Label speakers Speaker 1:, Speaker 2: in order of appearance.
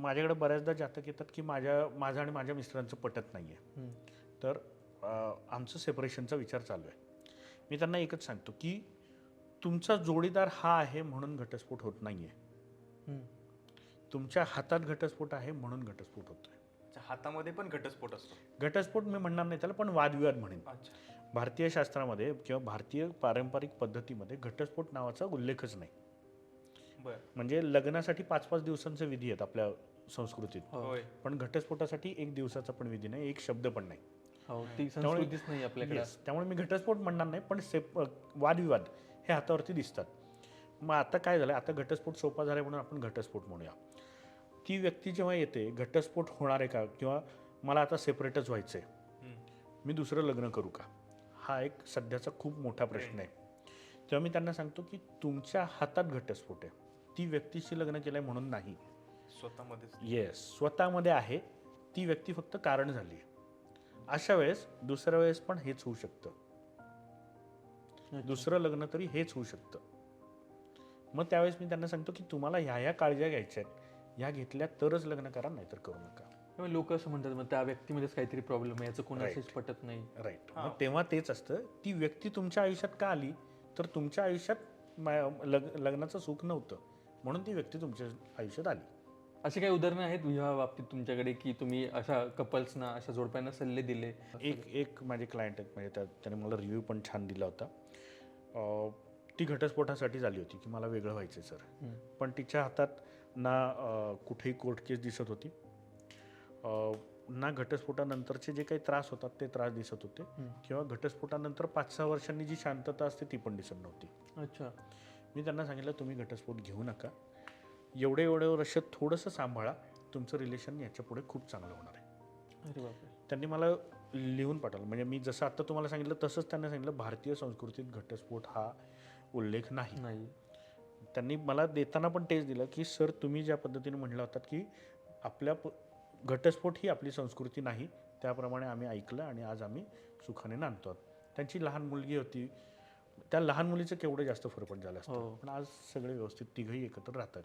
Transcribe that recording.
Speaker 1: माझ्याकडे बऱ्याचदा जातक येतात की माझ्या माझं आणि माझ्या मिस्टरांचं पटत नाही आहे. तर आमचं सेपरेशनचा विचार चालू आहे. मी त्यांना एकच सांगतो की तुमचा जोडीदार हा आहे म्हणून घटस्फोट होत नाही आहे. तुमच्या हातात घटस्फोट आहे म्हणून घटस्फोट होतोय.
Speaker 2: हातामध्ये पण घटस्फोट असतो.
Speaker 1: घटस्फोट मी म्हणणार नाही त्याला पण वादविवाद म्हणेन. भारतीय शास्त्रामध्ये किंवा भारतीय पारंपरिक पद्धतीमध्ये घटस्फोट नावाचा उल्लेखच नाही. म्हणजे लग्नासाठी पाच पाच दिवसांचे विधी आहेत आपल्या संस्कृतीत.
Speaker 3: हो.
Speaker 2: होय.
Speaker 1: पण घटस्फोटासाठी एक दिवसाचा पण विधी नाही एक शब्द पण नाही.
Speaker 3: हो ती संस्कृतीच नाही आपल्याकडे.
Speaker 1: त्यामुळे मी घटस्फोट म्हणणार नाही पण सेप वादविवाद हे हातावरती दिसतात. मग आता काय झालं आता घटस्फोट सोपा झाला म्हणून आपण घटस्फोट म्हणूया. ती व्यक्ती जेव्हा येते घटस्फोट होणार आहे का? किंवा मला आता सेपरेटच व्हायचं आहे. मी दुसरं लग्न करू का? हा एक सध्याचा खूप मोठा प्रश्न आहे. तेव्हा मी त्यांना सांगतो की तुमच्या हातात घटस्फोट आहे. ती व्यक्तीशी लग्न केलं आहे म्हणून नाही.
Speaker 2: स्वतःमध्येच
Speaker 1: येस स्वतःमध्ये आहे ती व्यक्ती फक्त कारण झाली. अशा वेळेस दुसऱ्या वेळेस पण हेच होऊ शकतं. दुसरं लग्न तरी हेच होऊ शकतं. मग त्यावेळेस मी त्यांना सांगतो की तुम्हाला ह्या ह्या काळज्या घ्यायच्या आहेत ह्या घेतल्या तरच लग्न करा नाहीतर करू नका.
Speaker 3: लोक असं म्हणतात मग त्या व्यक्तीमध्येच काहीतरी प्रॉब्लेम आहे याचं कोणाशीच पटत नाही.
Speaker 1: राईट मग तेव्हा तेच असतं ती व्यक्ती तुमच्या आयुष्यात का आली? तर तुमच्या आयुष्यात लग्नाचं सुख नव्हतं. म्हणून ती व्यक्ती तुमच्या आयुष्यात आली.
Speaker 3: अशी काही उदाहरणं आहेत विवाह बाबतीत तुमच्याकडे की तुम्ही अशा कपल्सना अशा जोडप्यांना सल्ले दिले?
Speaker 1: एक एक माझे क्लायंट आहेत म्हणजे त्या त्याने मला रिव्ह्यू पण छान दिला होता. अं, ती घटस्फोटासाठी झाली होती की मला वेगळं व्हायचं सर. पण तिच्या हातात ना अं, कुठेही कोर्ट केस दिसत होती. अं, ना घटस्फोटानंतरचे जे काही त्रास होतात ते त्रास दिसत होते. किंवा घटस्फोटानंतर पाच सहा वर्षांनी जी शांतता असते ती पण दिसत नव्हती.
Speaker 3: अच्छा.
Speaker 1: मी त्यांना सांगितलं तुम्ही घटस्फोट घेऊ नका. एवढे एवढे वर्ष थोडंसं सांभाळा. तुमचं रिलेशन याच्यापुढे खूप चांगलं होणार आहे.
Speaker 3: अरे बापरे.
Speaker 1: त्यांनी मला लिहून पाठवलं. म्हणजे मी जसं आता तुम्हाला सांगितलं तसंच त्यांना सांगितलं भारतीय संस्कृतीत घटस्फोट हा उल्लेख नाही.
Speaker 3: नाही.
Speaker 1: त्यांनी मला देताना पण तेच दिलं की सर तुम्ही ज्या पद्धतीने म्हणलं होतात की आपल्या प घटस्फोट ही आपली संस्कृती नाही. त्याप्रमाणे आम्ही ऐकलं आणि आज आम्ही सुखाने नांदतो. त्यांची लहान मुलगी होती. त्या लहान मुलीचं केवढं जास्त फरक झालं असतं
Speaker 3: हो.
Speaker 1: पण आज सगळे व्यवस्थित तिघही एकत्र राहतात